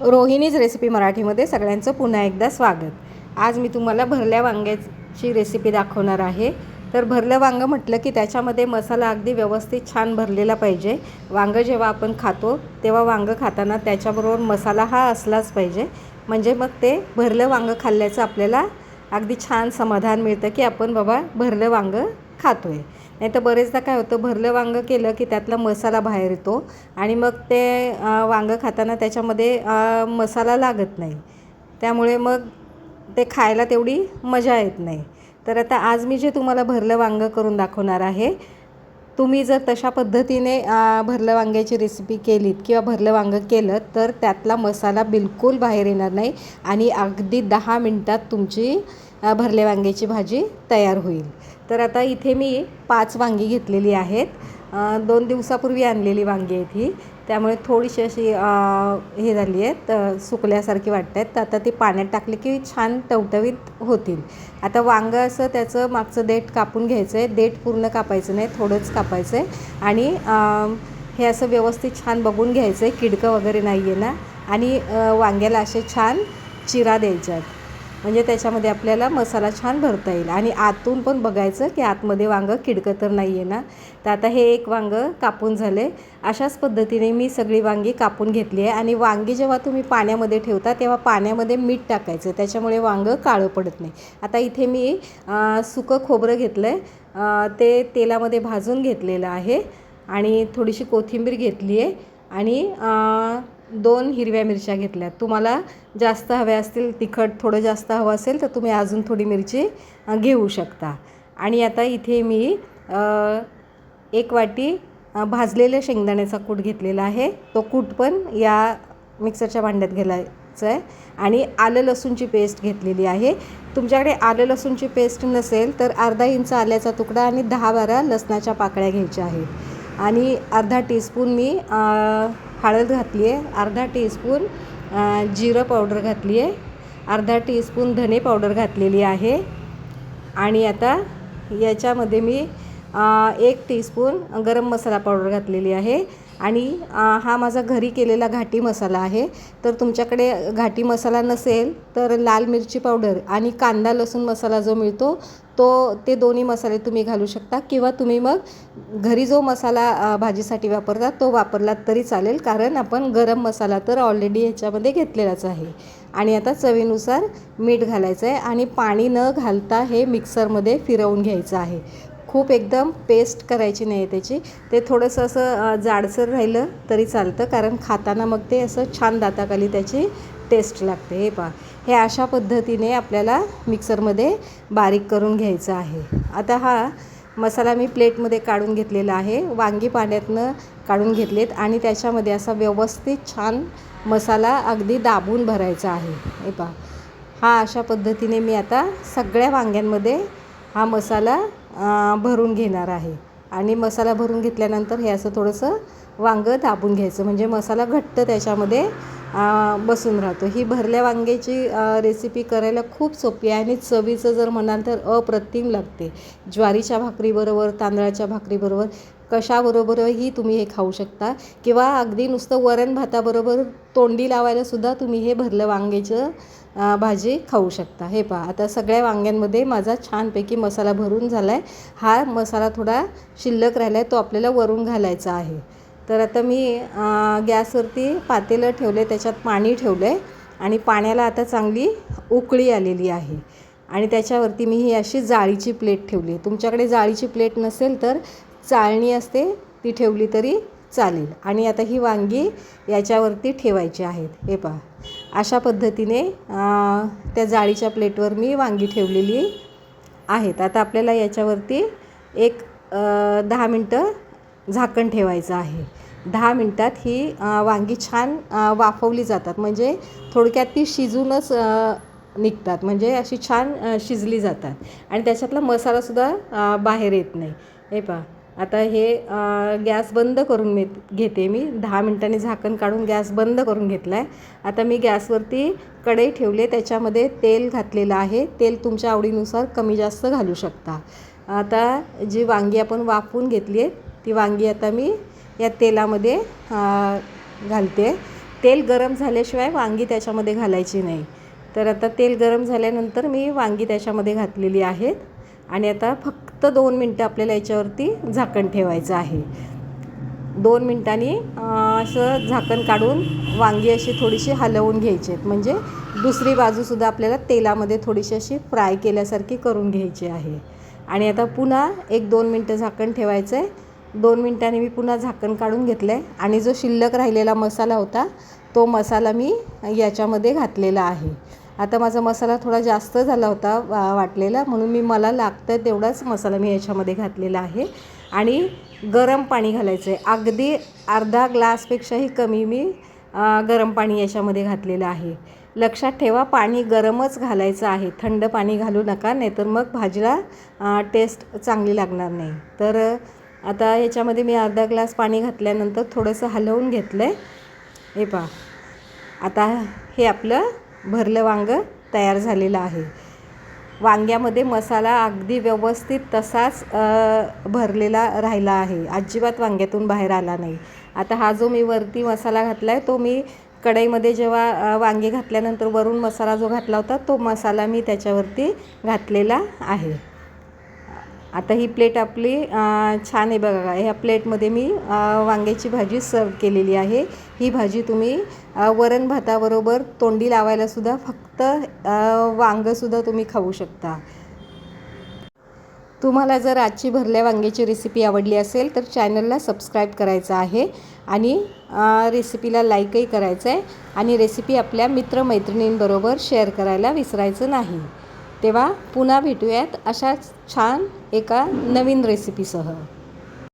Rohini's recipe मराठीमध्ये. सगळ्यांचं पुन्हा एकदा स्वागत. आज मी तुम्हाला भरल्या वांग्याची रेसिपी दाखवणार आहे. तर भरलं वांगं म्हटलं की त्याच्यामध्ये मसाला अगदी व्यवस्थित छान भरलेला पाहिजे. वांगं जेव्हा आपण खातो तेव्हा वांगं खाताना त्याच्याबरोबर मसाला हा असलाच पाहिजे. म्हणजे मग ते भरलं वांगं खाल्ल्याचं आपल्याला अगदी छान समाधान मिळतं की आपण बाबा भरलं वांगं खातो आहे नाही तर बरेचदा काय होतं भरलं वांगं केलं की त्यातला मसाला बाहेर येतो आणि मग ते वांगं खाताना त्याच्यामध्ये मसाला लागत नाही. त्यामुळे मग ते खायला तेवढी मजा येत नाही. तर आता आज मी जे तुम्हाला भरलं वांगं करून दाखवणार आहे तुम्ही जर तशा पद्धतीने भरलं वांग्याची रेसिपी केलीत किंवा भरलं वांगं केलं तर त्यातला मसाला बिलकुल बाहेर येणार नाही आणि अगदी दहा मिनटात तुमची भरले वांग्याची भाजी तयार होईल. तर आता इथे मी पाच वांगी घेतलेली आहेत. दोन दिवसापूर्वी आणलेली वांगी आहेत ही. त्यामुळे थोडीशी अशी हे झाली आहेत सुकल्यासारखी वाटत आहेत तर आता ती पाण्यात टाकली की छान टवटवीत होतील. आता वांगं असं त्याचं मागचं देठ कापून घ्यायचं आहे देठ पूर्ण कापायचं नाही थोडंच कापायचं आहे आणि हे असं व्यवस्थित छान बघून घ्यायचं आहे किडकं वगैरे नाही आहे ना. आणि वांग्याला असे छान चिरा द्यायच्यात. म्हणजे त्याच्यामध्ये आपल्याला मसाला छान भरता येईल. आणि आतून पण बघायचं की आतमध्ये वांगं किडकं तर नाही आहे ना? तर आता हे एक वांगं कापून झाले अशाच पद्धतीने मी सगळी वांगी कापून घेतली आहे. आणि वांगी जेव्हा तुम्ही पाण्यामध्ये ठेवता तेव्हा पाण्यामध्ये मीठ टाकायचं. त्याच्यामुळे वांगं काळं पडत नाही. आता इथे मी सुकं खोबरं घेतलं आहे ते तेलामध्ये भाजून घेतलेलं आहे. आणि थोडीशी कोथिंबीर घेतली आहे आणि दोन हिरव्या मिरच्या घेतल्या. तुम्हाला जास्त हव्या असतील तिखट थोडं जास्त हवं असेल तर तुम्ही अजून थोडी मिरची घेऊ शकता. आणि आता इथे मी एक वाटी भाजलेल्या शेंगदाण्याचा कूट घेतलेला आहे. तो कूट पण या मिक्सरच्या भांड्यात घालायचं आहे. आणि आलं लसूणची पेस्ट घेतलेली आहे. तुमच्याकडे आलं लसूणची पेस्ट नसेल तर अर्धा इंच आल्याचा तुकडा आणि दहा बारा लसणाच्या पाकळ्या घ्यायच्या आहेत. आणि अर्धा टीस्पून मी हळद घातली आहे. अर्धा टीस्पून जिरं पावडर घातली आहे. अर्धा टीस्पून धने पावडर घातलेली आहे. आणि आता याच्यामध्ये मी एक टीस्पून गरम मसाला पावडर घातलेली आहे. आणि हा माझा घरी केलेला घाटी मसाला आहे. तर तुमच्याकडे घाटी मसाला नसेल तर लाल मिरची पावडर आणि कांदा लसूण मसाला जो मिळतो तो ते दोन्ही मसाले तुम्ही घालू शकता. किंवा तुम्ही मग घरी जो मसाला भाजीसाठी वापरता तो वापरलात तरी चालेल. कारण आपण गरम मसाला तर ऑलरेडी ह्याच्यामध्ये घेतलेलाच आहे. आणि आता चवीनुसार मीठ घालायचं आहे आणि पाणी न घालता हे मिक्सरमध्ये फिरवून घ्यायचं आहे. खूप एकदम पेस्ट करायची नाही आहे त्याची. ते थोडंसं असं जाडसर राहिलं तरी चालतं कारण खाताना मग ते असं छान दाताखाली त्याची टेस्ट लागते. हे पहा. हे अशा पद्धतीने आपल्याला मिक्सरमध्ये बारीक करून घ्यायचं आहे. आता हा मसाला मी प्लेटमध्ये काढून घेतलेला आहे. वांगी पाण्यातनं काढून घेतलेत आणि त्याच्यामध्ये असा व्यवस्थित छान मसाला अगदी दाबून भरायचा आहे. हे पहा. हा अशा पद्धतीने मी आता सगळ्या वांग्यांमध्ये हा मसाला भरून घेणार आहे. आणि मसाला भरून घेतल्यानंतर हे असं थोडंसं वांगं दाबून घ्यायचं. म्हणजे मसाला घट्ट त्याच्यामध्ये बसून राहतो. ही भरल्या वांग्याची रेसिपी करायला खूप सोपी आहे आणि चवीचं जर म्हणाल तर अप्रतिम लागते. ज्वारीच्या भाकरीबरोबर तांदळाच्या भाकरीबरोबर कशाबरोबरही तुम्ही हे खाऊ शकता. किंवा अगदी नुसतं वरण भाताबरोबर तोंडी लावायलासुद्धा तुम्ही हे भरलं वांग्याचं भाजी खाऊ शकता. हे पहा आता सगळ्या वांग्यांमध्ये माझा छानपैकी मसाला भरून झाला आहे हा मसाला थोडा शिल्लक राहिला आहे तो आपल्याला वरून घालायचा आहे. तर आता मी गॅसवरती पातेलं ठेवले त्याच्यात पाणी ठेवलं आहे आणि पाण्याला आता चांगली उकळी आलेली आहे. आणि त्याच्यावरती मी ही अशी जाळीची प्लेट ठेवली आहे. तुमच्याकडे जाळीची प्लेट नसेल तर चाळणी असते ती ठेवली तरी चालेल. आणि आता ही वांगी याच्यावरती ठेवायची आहेत. हे पहा. अशा पद्धतीने त्या जाळीच्या प्लेटवर मी वांगी ठेवलेली आहेत. आता आपल्याला याच्यावरती एक दहा मिनटं झाकण ठेवायचं आहे. दहा मिनटात ही वांगी छान वाफवली जातात. म्हणजे थोडक्यात ती शिजूनच निघतात. म्हणजे अशी छान शिजली जातात. आणि त्याच्यातला मसालासुद्धा बाहेर येत नाही. हे पहा. आता हे गॅस बंद करून मी घेते मी. दहा मिनटांनी झाकण काढून गॅस बंद करून घेतला आहे आता मी गॅसवरती कढई ठेवले. त्याच्यामध्ये तेल घातलेलं आहे. तेल तुमच्या आवडीनुसार कमी जास्त घालू शकता. आता जी वांगी आपण वाफवून घेतली आहेत ती वांगी आता मी या तेलामध्ये घालते. तेल गरम झाल्याशिवाय वांगी त्याच्यामध्ये घालायची नाही. तर आता तेल गरम झाल्यानंतर मी वांगी त्याच्यामध्ये घातलेली आहेत आणि आता फक्त दोन मिनटं आपल्याला याच्यावरती झाकण ठेवायचं आहे. दोन मिनटांनी असं झाकण काढून वांगी अशी थोडीशी हलवून घ्यायची आहेत. म्हणजे दुसरी बाजूसुद्धा आपल्याला तेलामध्ये थोडीशी अशी फ्राय केल्यासारखी करून घ्यायची आहे. आणि आता पुन्हा एक दोन मिनटं झाकण ठेवायचं आहे. दोन मिनटांनी मी पुन्हा झाकण काढून घेतलं आहे आणि जो शिल्लक राहिलेला मसाला होता तो मसाला मी याच्यामध्ये घातलेला आहे. आता माझा मसाला थोडा जास्त झाला होता वा वाटलेला. म्हणून मी मला लागतं तेवढाच मसाला मी याच्यामध्ये घातलेला आहे. आणि गरम पाणी घालायचं आहे अगदी अर्धा ग्लासपेक्षाही कमी मी गरम पाणी याच्यामध्ये घातलेलं आहे. लक्षात ठेवा पाणी गरमच घालायचं आहे. थंड पाणी घालू नका नाहीतर मग भाजीला टेस्ट चांगली लागणार नाही. तर आता याच्यामध्ये मी अर्धा ग्लास पाणी घातल्यानंतर थोडंसं हलवून घेतलं आहे हे पहा. आता हे आपलं भरलं वांगं तयार झालेलं आहे. वांग्यामध्ये मसाला अगदी व्यवस्थित तसाच भरलेला राहिला आहे. अजिबात वांग्यातून बाहेर आला नाही. आता हा जो मी वरती मसाला घातला आहे तो मी कढईमध्ये जेव्हा वांगे घातल्यानंतर वरून मसाला जो घातला होता तो मसाला मी त्याच्यावरती घातलेला आहे. आता ही प्लेट आपली छान आहे बघा. ह्या प्लेटमध्ये मी वांग्याची भाजी सर्व केलेली आहे. ही भाजी तुम्ही वरण भाताबरोबर तोंडी लावायलासुद्धा फक्त वांगंसुद्धा तुम्ही खाऊ शकता. तुम्हाला जर आजची भरल्या वांग्याची रेसिपी आवडली असेल तर चॅनलला सबस्क्राईब करायचं आहे आणि रेसिपीला लाईकही करायचं आहे आणि रेसिपी आपल्या मित्रमैत्रिणींबरोबर शेअर करायला विसरायचं नाही. तेव्हा पुन्हा भेटूयात अशाच छान एका नवीन रेसिपीसह